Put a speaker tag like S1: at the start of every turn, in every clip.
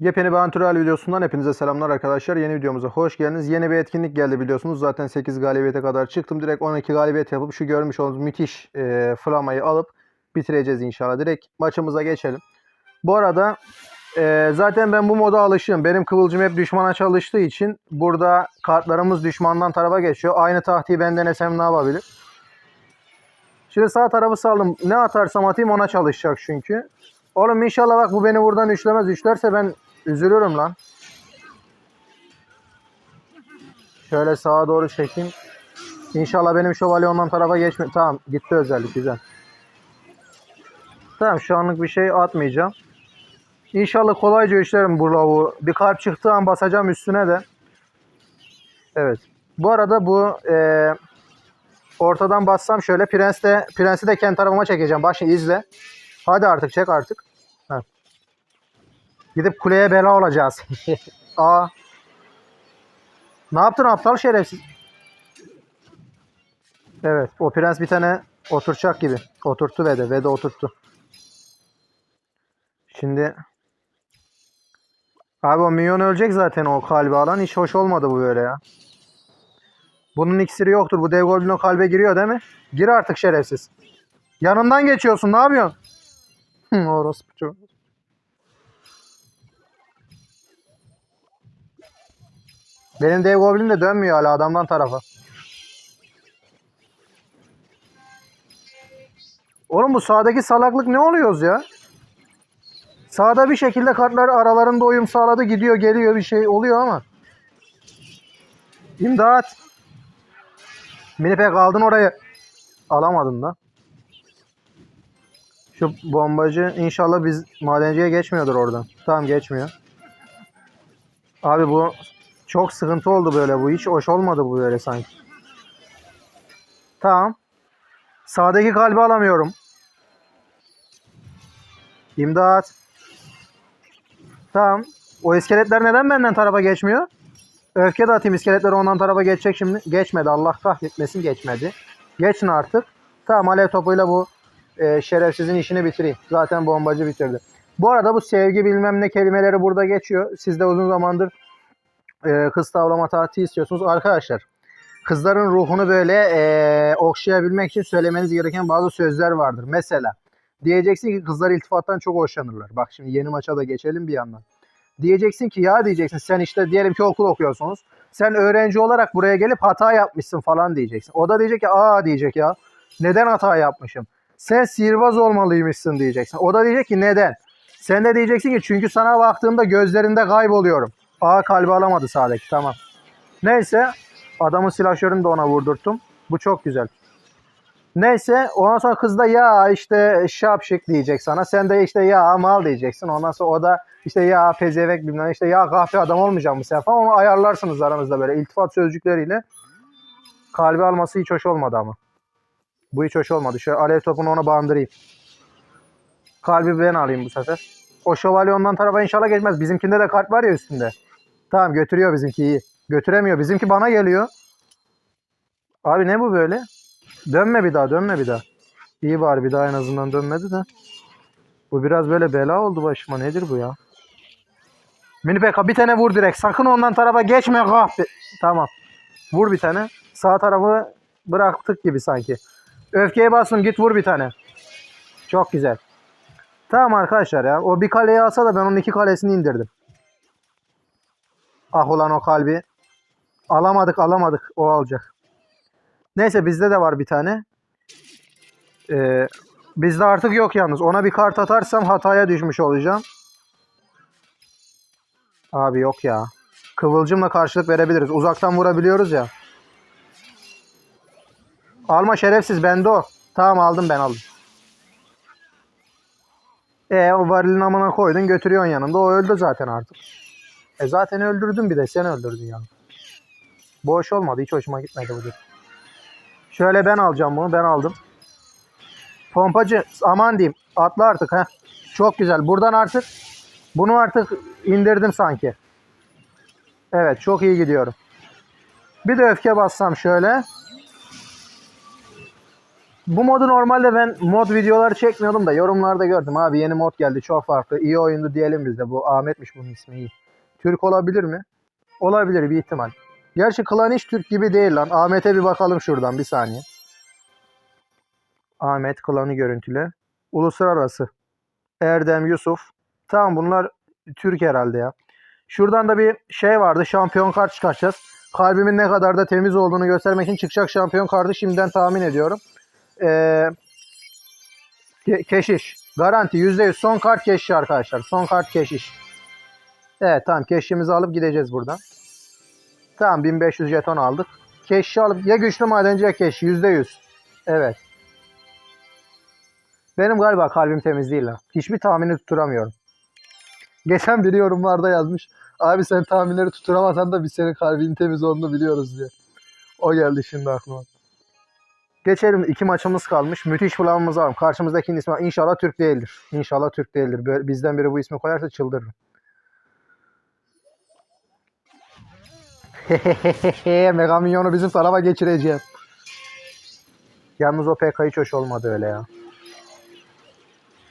S1: Yepyeni bir antrenör videosundan hepinize selamlar arkadaşlar. Yeni videomuza hoş geldiniz. Yeni bir etkinlik geldi biliyorsunuz. Zaten 8 galibiyete kadar çıktım. Direkt 12 galibiyet yapıp şu görmüş olduğunuz müthiş e, flamayı alıp bitireceğiz inşallah. Direkt maçımıza geçelim. Bu arada e, zaten ben bu moda alışığım. Benim kıvılcım hep düşmana çalıştığı için burada kartlarımız düşmandan tarafa geçiyor. Aynı tahtiyi ben denesem ne yapabilir? Şimdi sağ tarafı saldım. Ne atarsam atayım ona çalışacak çünkü. Oğlum inşallah bak bu beni buradan üçlemez. Üçlerse ben üzülürüm lan. Şöyle sağa doğru çekeyim. İnşallah benim şövalye ondan tarafa geçme. Tamam gitti özellik güzel. Tamam şu anlık bir şey atmayacağım. İnşallah kolayca üçlerim bu lavuğu. Bir kalp çıktığı an basacağım üstüne de. Evet. Bu arada bu eee ortadan bassam şöyle prens de, prensi de kendi tarafıma çekeceğim. Bak şimdi izle. Hadi artık çek artık. Gidip kuleye bela olacağız. Aa. Ne yaptın aptal şerefsiz? Evet o prens bir tane oturacak gibi. Oturttu ve de ve de oturttu. Şimdi Abi o minyon ölecek zaten o kalbi alan. Hiç hoş olmadı bu böyle ya. Bunun iksiri yoktur. Bu dev goblin o kalbe giriyor değil mi? Gir artık şerefsiz. Yanından geçiyorsun. Ne yapıyorsun? Orospu çocuğu. Benim dev goblin de dönmüyor hala adamdan tarafa. Oğlum bu sağdaki salaklık ne oluyoruz ya? Sağda bir şekilde kartlar aralarında uyum sağladı gidiyor geliyor bir şey oluyor ama. İmdat. Minipek aldın orayı. Alamadın da. Şu bombacı inşallah biz madenciye geçmiyordur oradan. Tamam geçmiyor. Abi bu çok sıkıntı oldu böyle bu. Hiç hoş olmadı bu böyle sanki. Tamam. Sağdaki kalbi alamıyorum. İmdat. Tamam. O iskeletler neden benden tarafa geçmiyor? Öfke de atayım iskeletler ondan tarafa geçecek şimdi. Geçmedi Allah kahretmesin geçmedi. Geçin artık. Tamam alev topuyla bu e, şerefsizin işini bitireyim. Zaten bombacı bitirdi. Bu arada bu sevgi bilmem ne kelimeleri burada geçiyor. Siz de uzun zamandır e, kız tavlama tatili istiyorsunuz. Arkadaşlar kızların ruhunu böyle e, okşayabilmek için söylemeniz gereken bazı sözler vardır. Mesela diyeceksin ki kızlar iltifattan çok hoşlanırlar. Bak şimdi yeni maça da geçelim bir yandan. Diyeceksin ki ya diyeceksin sen işte diyelim ki okul okuyorsunuz. Sen öğrenci olarak buraya gelip hata yapmışsın falan diyeceksin. O da diyecek ki aa diyecek ya. Neden hata yapmışım? Sen sihirbaz olmalıymışsın diyeceksin. O da diyecek ki neden? Sen de diyeceksin ki çünkü sana baktığımda gözlerinde kayboluyorum. Aa kalbi alamadı sağdaki tamam. Neyse adamın silahşörünü de ona vurdurttum. Bu çok güzel. Neyse ondan sonra kız da ya işte şapşık diyecek sana. Sen de işte ya mal diyeceksin. Ondan sonra o da işte ya pezevek bilmem işte ya kahpe adam olmayacak mı sen falan. Onu ayarlarsınız aranızda böyle iltifat sözcükleriyle. Kalbi alması hiç hoş olmadı ama. Bu hiç hoş olmadı. Şöyle alev topunu ona bandırayım. Kalbi ben alayım bu sefer. O şövalye ondan tarafa inşallah geçmez. Bizimkinde de kalp var ya üstünde. Tamam götürüyor bizimki iyi. Götüremiyor. Bizimki bana geliyor. Abi ne bu böyle? Dönme bir daha dönme bir daha. İyi bari bir daha en azından dönmedi de. Bu biraz böyle bela oldu başıma. Nedir bu ya? Mini Pekka bir tane vur direkt. Sakın ondan tarafa geçme kahpe. Tamam. Vur bir tane. Sağ tarafı bıraktık gibi sanki. Öfkeye bastım git vur bir tane. Çok güzel. Tamam arkadaşlar ya. O bir kaleyi alsa da ben onun iki kalesini indirdim. Ah ulan o kalbi. Alamadık alamadık. O alacak. Neyse bizde de var bir tane. Ee, bizde artık yok yalnız. Ona bir kart atarsam hataya düşmüş olacağım. Abi yok ya. Kıvılcımla karşılık verebiliriz. Uzaktan vurabiliyoruz ya. Alma şerefsiz bende o. Tamam aldım ben aldım. E o varilin amına koydun götürüyorsun yanında. O öldü zaten artık. E zaten öldürdün bir de sen öldürdün ya. Boş olmadı. Hiç hoşuma gitmedi bu. Şöyle ben alacağım bunu. Ben aldım. Pompacı aman diyeyim. Atla artık ha. Çok güzel. Buradan artık bunu artık indirdim sanki. Evet çok iyi gidiyorum. Bir de öfke bassam şöyle. Bu modu normalde ben mod videoları çekmiyordum da yorumlarda gördüm. Abi yeni mod geldi çok farklı. İyi oyundu diyelim biz de. Bu Ahmet'miş bunun ismi iyi. Türk olabilir mi? Olabilir bir ihtimal. Gerçi klan hiç Türk gibi değil lan. Ahmet'e bir bakalım şuradan bir saniye. Ahmet klanı görüntüle. Uluslararası. Erdem Yusuf. Tamam bunlar Türk herhalde ya. Şuradan da bir şey vardı. Şampiyon kart çıkartacağız. Kalbimin ne kadar da temiz olduğunu göstermek için çıkacak şampiyon kartı şimdiden tahmin ediyorum. Ee, ke- keşiş. Garanti %100 son kart keşiş arkadaşlar. Son kart keşiş. Evet tamam keşişimizi alıp gideceğiz buradan. Tamam 1500 jeton aldık. Keşişi alıp ya güçlü madenci ya keşiş %100. Evet. Benim galiba kalbim temiz değil ha. Hiçbir tahmini tutturamıyorum. Geçen biri yorumlarda yazmış. Abi sen tahminleri tutturamasan da biz senin kalbinin temiz olduğunu biliyoruz diye. O geldi şimdi aklıma. Geçelim. iki maçımız kalmış. Müthiş planımız var. Karşımızdaki ismi inşallah Türk değildir. İnşallah Türk değildir. Böyle, bizden biri bu ismi koyarsa çıldırırım. Mega Minyon'u bizim tarafa geçireceğim. Yalnız o PK hiç hoş olmadı öyle ya.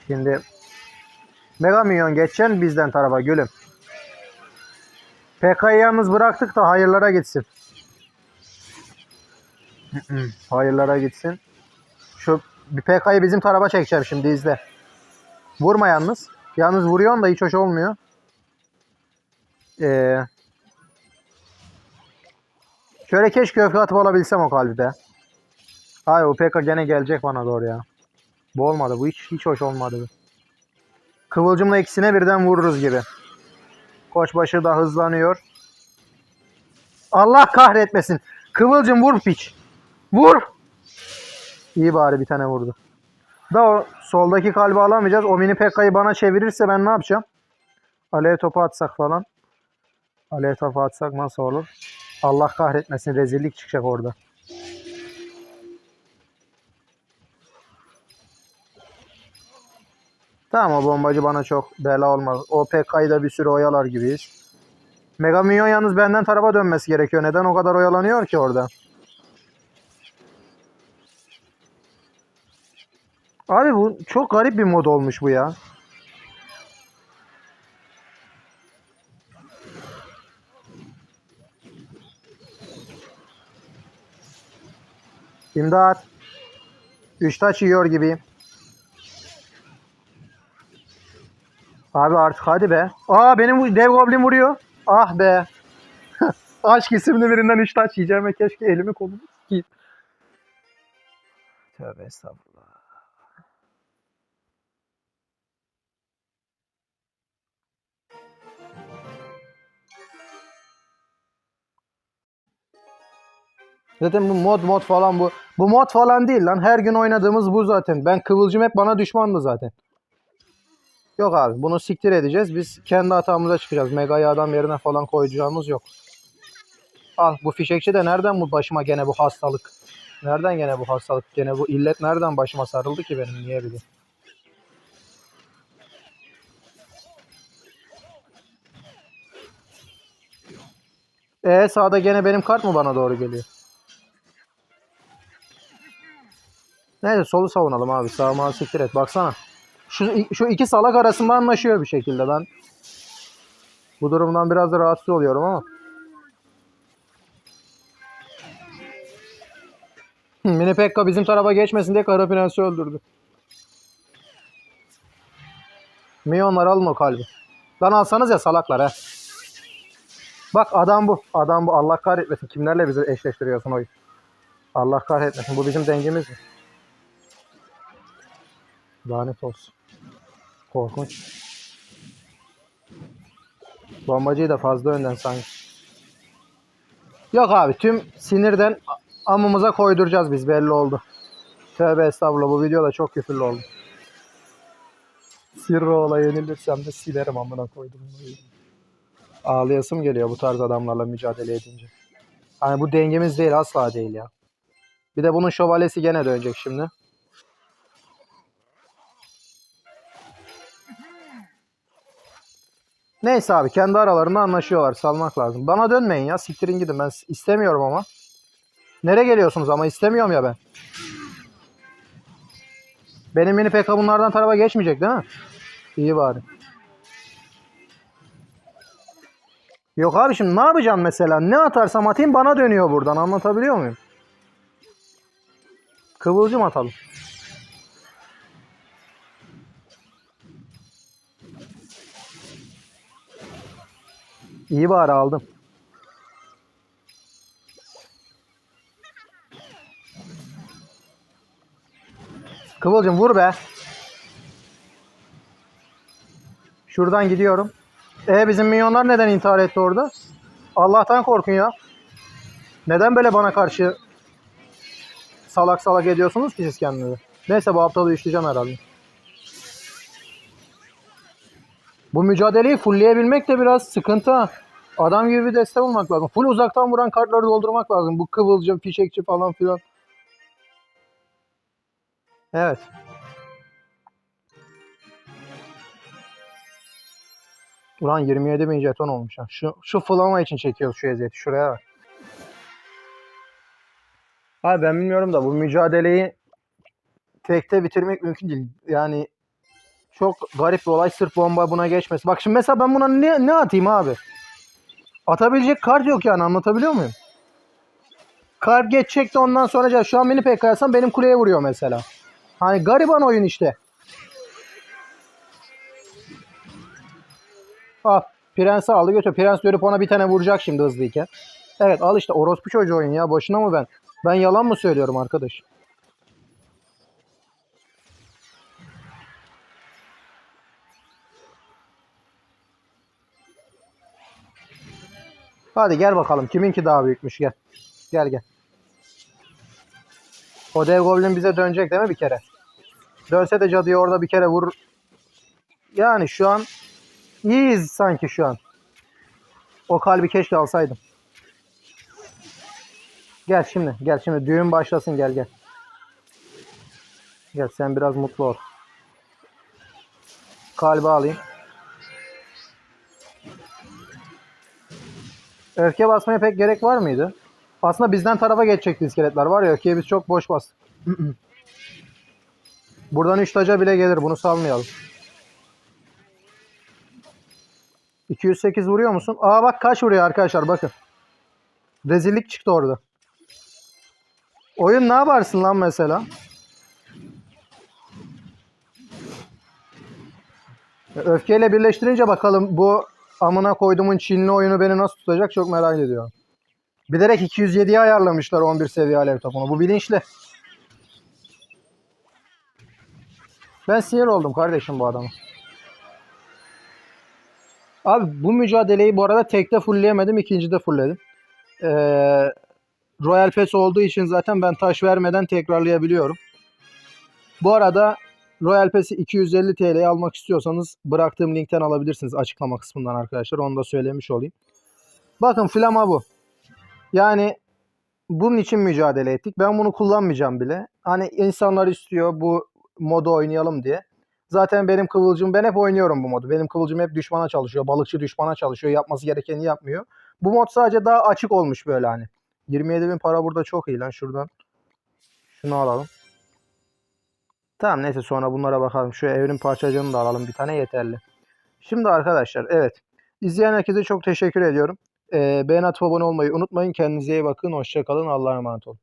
S1: Şimdi Mega Minyon geçeceksin bizden tarafa gülüm. PK'yı yalnız bıraktık da hayırlara gitsin. hayırlara gitsin. Şu bir PK'yı bizim tarafa çekeceğim şimdi izle. Vurma yalnız. Yalnız vuruyorsun da hiç hoş olmuyor. Ee, şöyle keşke öfke atıp alabilsem o kalbi be. Hayır o PK gene gelecek bana doğru ya. Bu olmadı. Bu hiç hiç hoş olmadı. Kıvılcımla ikisine birden vururuz gibi. Koçbaşı da hızlanıyor. Allah kahretmesin. Kıvılcım vur piç. Vur. İyi bari bir tane vurdu. Da o soldaki kalbi alamayacağız. O mini Pekka'yı bana çevirirse ben ne yapacağım? Alev topu atsak falan. Alev topu atsak nasıl olur? Allah kahretmesin rezillik çıkacak orada. Tamam o bombacı bana çok bela olmaz. O PK'yı da bir sürü oyalar gibiyiz. Mega Minyon yalnız benden tarafa dönmesi gerekiyor. Neden o kadar oyalanıyor ki orada? Abi bu çok garip bir mod olmuş bu ya. İmdat. Üç taç yiyor gibiyim. Abi artık hadi be. Aa benim dev goblin vuruyor. Ah be. Aşk isimli birinden üç taş yiyeceğim ve keşke elimi kolumu sikeyim. Tövbe estağfurullah. Zaten bu mod mod falan bu. Bu mod falan değil lan. Her gün oynadığımız bu zaten. Ben Kıvılcım hep bana düşmandı zaten. Yok abi bunu siktir edeceğiz. Biz kendi hatamıza çıkacağız. Mega'yı adam yerine falan koyacağımız yok. Al bu fişekçi de nereden bu başıma gene bu hastalık? Nereden gene bu hastalık? Gene bu illet nereden başıma sarıldı ki benim niye bileyim? E sağda gene benim kart mı bana doğru geliyor? Neyse solu savunalım abi. Sağıma siktir et. Baksana. Şu, şu iki salak arasında anlaşıyor bir şekilde. Ben bu durumdan biraz da rahatsız oluyorum ama. Mini Pekka bizim tarafa geçmesin diye Kara Prens'i öldürdü. Milyonlar o kalbi. Lan alsanız ya salaklar ha. Bak adam bu. Adam bu. Allah kahretmesin. Kimlerle bizi eşleştiriyorsun oyun? Allah kahretmesin. Bu bizim dengemiz mi? Lanet olsun. Korkunç. Bombacıyı da fazla önden sanki. Yok abi tüm sinirden amımıza koyduracağız biz belli oldu. Tövbe estağfurullah bu video da çok küfürlü oldu. Sirro'la yenilirsem de silerim amına koydum. Ağlayasım geliyor bu tarz adamlarla mücadele edince. Hani bu dengemiz değil asla değil ya. Bir de bunun şövalyesi gene dönecek şimdi. Neyse abi kendi aralarında anlaşıyorlar. Salmak lazım. Bana dönmeyin ya. Siktirin gidin. Ben istemiyorum ama. Nereye geliyorsunuz ama istemiyorum ya ben. Benim mini PK bunlardan tarafa geçmeyecek değil mi? İyi bari. Yok abi şimdi ne yapacaksın mesela? Ne atarsam atayım bana dönüyor buradan. Anlatabiliyor muyum? Kıvılcım atalım. İyi bari aldım. Kıvılcım vur be. Şuradan gidiyorum. E bizim minyonlar neden intihar etti orada? Allah'tan korkun ya. Neden böyle bana karşı salak salak ediyorsunuz ki siz kendinizi? Neyse bu haftalığı işleyeceğim herhalde. Bu mücadeleyi fullleyebilmek de biraz sıkıntı. Adam gibi bir destek olmak lazım. Full uzaktan vuran kartları doldurmak lazım. Bu kıvılcım, fişekçi falan filan. Evet. Ulan 27 bin jeton olmuş ha. Şu, şu flama için çekiyoruz şu eziyeti. Şuraya bak. Abi ben bilmiyorum da bu mücadeleyi tekte bitirmek mümkün değil. Yani çok garip bir olay sırf bomba buna geçmesi. Bak şimdi mesela ben buna ne, ne atayım abi? Atabilecek kart yok yani anlatabiliyor muyum? Kart geçecek de ondan sonra şu an mini PK yazsam benim kuleye vuruyor mesela. Hani gariban oyun işte. Ah Prens'i aldı götür. Prens dönüp ona bir tane vuracak şimdi hızlıyken. Evet al işte orospu çocuğu oyun ya. Boşuna mı ben? Ben yalan mı söylüyorum arkadaş? Hadi gel bakalım. Kiminki daha büyükmüş gel. Gel gel. O dev goblin bize dönecek değil mi bir kere? Dönse de cadıyı orada bir kere vurur. Yani şu an iyiyiz sanki şu an. O kalbi keşke alsaydım. Gel şimdi. Gel şimdi. Düğün başlasın. Gel gel. Gel sen biraz mutlu ol. Kalbi alayım. Öfke basmaya pek gerek var mıydı? Aslında bizden tarafa geçecekti iskeletler. Var ya öfkeye biz çok boş bastık. Buradan 3 taca bile gelir. Bunu salmayalım. 208 vuruyor musun? Aa bak kaç vuruyor arkadaşlar bakın. Rezillik çıktı orada. Oyun ne yaparsın lan mesela? Öfkeyle birleştirince bakalım bu amına koyduğumun Çinli oyunu beni nasıl tutacak çok merak ediyorum. Bilerek 207'ye ayarlamışlar 11 seviye alev topunu. Bu bilinçli. Ben sinir oldum kardeşim bu adama. Abi bu mücadeleyi bu arada tekte fullleyemedim. ikincide fullledim. Ee, Royal Pass olduğu için zaten ben taş vermeden tekrarlayabiliyorum. Bu arada Royal Pass'i 250 TL'ye almak istiyorsanız bıraktığım linkten alabilirsiniz açıklama kısmından arkadaşlar. Onu da söylemiş olayım. Bakın flama bu. Yani bunun için mücadele ettik. Ben bunu kullanmayacağım bile. Hani insanlar istiyor bu modu oynayalım diye. Zaten benim kıvılcım ben hep oynuyorum bu modu. Benim kıvılcım hep düşmana çalışıyor. Balıkçı düşmana çalışıyor. Yapması gerekeni yapmıyor. Bu mod sadece daha açık olmuş böyle hani. 27 bin para burada çok iyi lan şuradan. Şunu alalım. Tamam neyse sonra bunlara bakalım. Şu evrim parçacığını da alalım bir tane yeterli. Şimdi arkadaşlar evet. İzleyen herkese çok teşekkür ediyorum. Ee, beğen atıp abone olmayı unutmayın. Kendinize iyi bakın. Hoşçakalın. Allah'a emanet olun.